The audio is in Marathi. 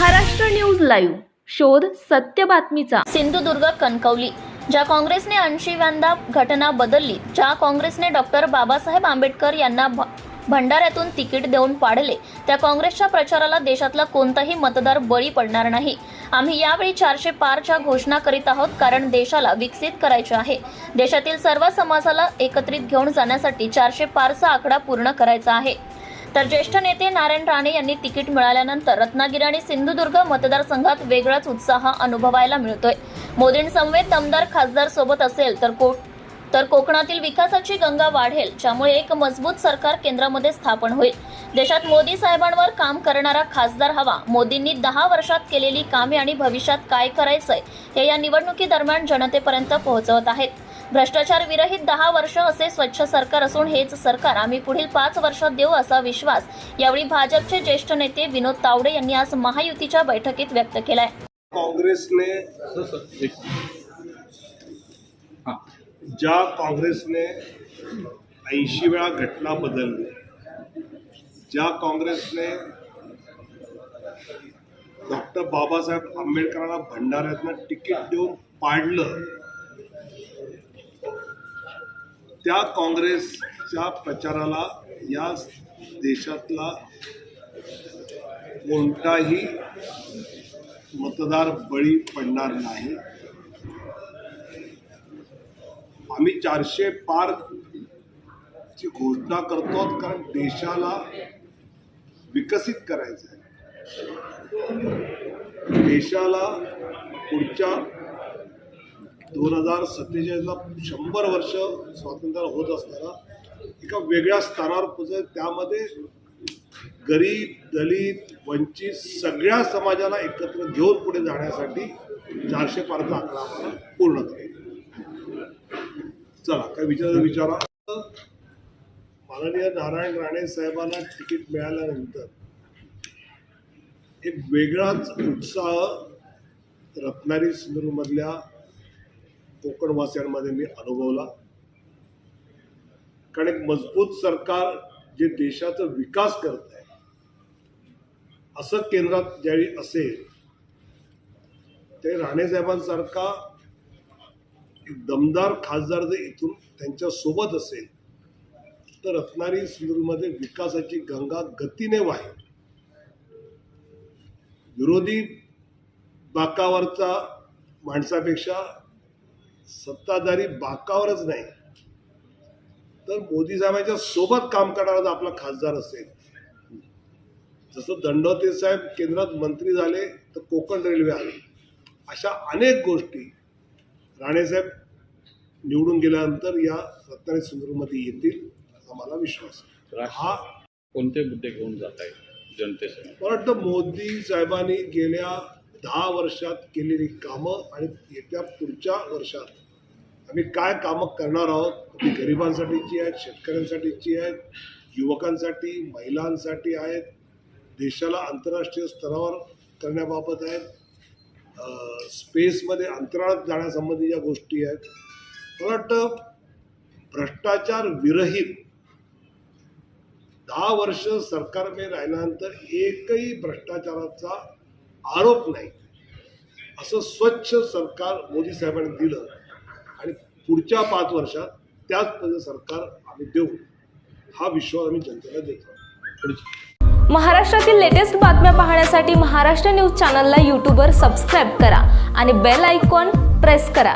Maharashtra news live. शोध सत्य बातमीचा. सिंधुदुर्ग कणकवली. ज्या काँग्रेसने ऐंशीव्यांदा घटना बदलली ज्या काँग्रेसने डॉक्टर बाबासाहेब आंबेडकर यांना भ- भंडाऱ्यातून तिकीट देऊन पाडले त्या काँग्रेसच्या प्रचाराला देशातला कोणताही मतदार बळी पडणार नाही. आम्ही यावेळी चारशे पारच्या घोषणा करीत आहोत कारण देशाला विकसित करायचे आहे. देशातील सर्व समाजाला एकत्रित घेऊन जाण्यासाठी चारशे पारचा आकडा पूर्ण करायचा आहे. तर ज्येष्ठ नेते नारायण राणे यांनी तिकीट मिळाल्यानंतर रत्नागिरी आणि सिंधुदुर्ग मतदारसंघात वेगळाच उत्साह अनुभवायला मिळतोय. मोदींसमवेत दमदार खासदार सोबत असेल तर कोट तर कोकणातील विकासाची गंगा वाढेल ज्यामुळे एक मजबूत सरकार केंद्रामध्ये स्थापन होईल. देशात मोदी साहेबांवर काम करणारा खासदार हवा. मोदींनी दहा वर्षात केलेली कामे आणि भविष्यात काय करायचंय हे या निवडणुकीदरम्यान जनतेपर्यंत पोहोचवत आहेत. भ्रष्टाचार विरहित दहा वर्ष असे स्वच्छ सरकार असून हेच सरकार आम्ही पुढील पाच वर्षात देऊ असा विश्वास यावेळी भाजपचे ज्येष्ठ नेते विनोद तावडे यांनी आज महायुतीच्या बैठकीत व्यक्त केलाय. काँग्रेसने ज्या काँग्रेसने ऐंशी वेळा घटना बदलली ज्या काँग्रेसने डॉक्टर बाबासाहेब आंबेडकरांना भंडाऱ्यातनं तिकीट देऊन पाडलं त्या काँग्रेसच्या प्रचाराला या देशातला कोणताही मतदार बळी पडणार नाही. आम्ही चारशे पार ची घोषणा करतो कारण देशाला विकसित करायचं आहे. देशाला पुढच्या दोन हजार सत्तेचाळीसला शंभर वर्ष स्वातंत्र्य होत असताना एका वेगळ्या स्तरावर पोचत त्यामध्ये गरीब दलित वंचित सगळ्या समाजाला एकत्र घेऊन पुढे जाण्यासाठी चारशे पारचा आकडा पूर्ण करेल चला काय विचार विचारा माननीय नारायण राणे साहेबांना तिकीट मिळाल्यानंतर एक वेगळाच उत्साह रत्नागिरी सिंधुदुर्गमधल्या कोकणवासियांमध्ये मी अनुभवला. कारण एक मजबूत सरकार जे देशाचा विकास करत आहे असं केंद्रात ज्यावेळी असेल ते राणेसाहेबांसारखा एक दमदार खासदार जर इथून त्यांच्यासोबत असेल तर रत्नागिरी सिंधुदुर्गमध्ये विकासाची गंगा गतीने वाहेल. विरोधी बाकावरचा माणसापेक्षा सत्ताधारी बाकावरच नाही. तर मोदी साहेबांच्या सोबत काम करणारा जर आपला खासदार असेल जसं दंडोते साहेब केंद्रात मंत्री झाले तर कोकण रेल्वे आली. अशा अनेक गोष्टी राणेसाहेब निवडून गेल्यानंतर या रत्नागिरी सिंधुदुर्गमध्ये येतील असा मला विश्वास हा कोणते मुद्दे घेऊन जात आहे जनतेसमोर? मला वाटतं मोदी साहेबांनी गेल्या दहा वर्षात केलेली कामं आणि येत्या पुढच्या वर्षात आम्ही काय कामं करणार आहोत? ती गरिबांसाठीची आहेत शेतकऱ्यांसाठीची आहेत युवकांसाठी महिलांसाठी आहेत देशाला आंतरराष्ट्रीय स्तरावर करण्याबाबत आहेत स्पेसमध्ये अंतराळात जाण्यासंबंधी ज्या गोष्टी आहेत मला वाटतं भ्रष्टाचार विरहित. दहा वर्ष सरकारमध्ये राहिल्यानंतर एकही भ्रष्टाचाराचा आरोप नाही. असं स्वच्छ सरकार मोदी साहेबांनी दिलं आणि पुढच्या पाच वर्षात त्याच सरकार आम्ही देऊ. हा विश्वास आम्ही जनतेला देतो. महाराष्ट्रातील लेटेस्ट बातम्या पाहण्यासाठी महाराष्ट्र न्यूज चॅनलला यूट्यूबवर सबस्क्राईब करा आणि बेल आयकॉन प्रेस करा.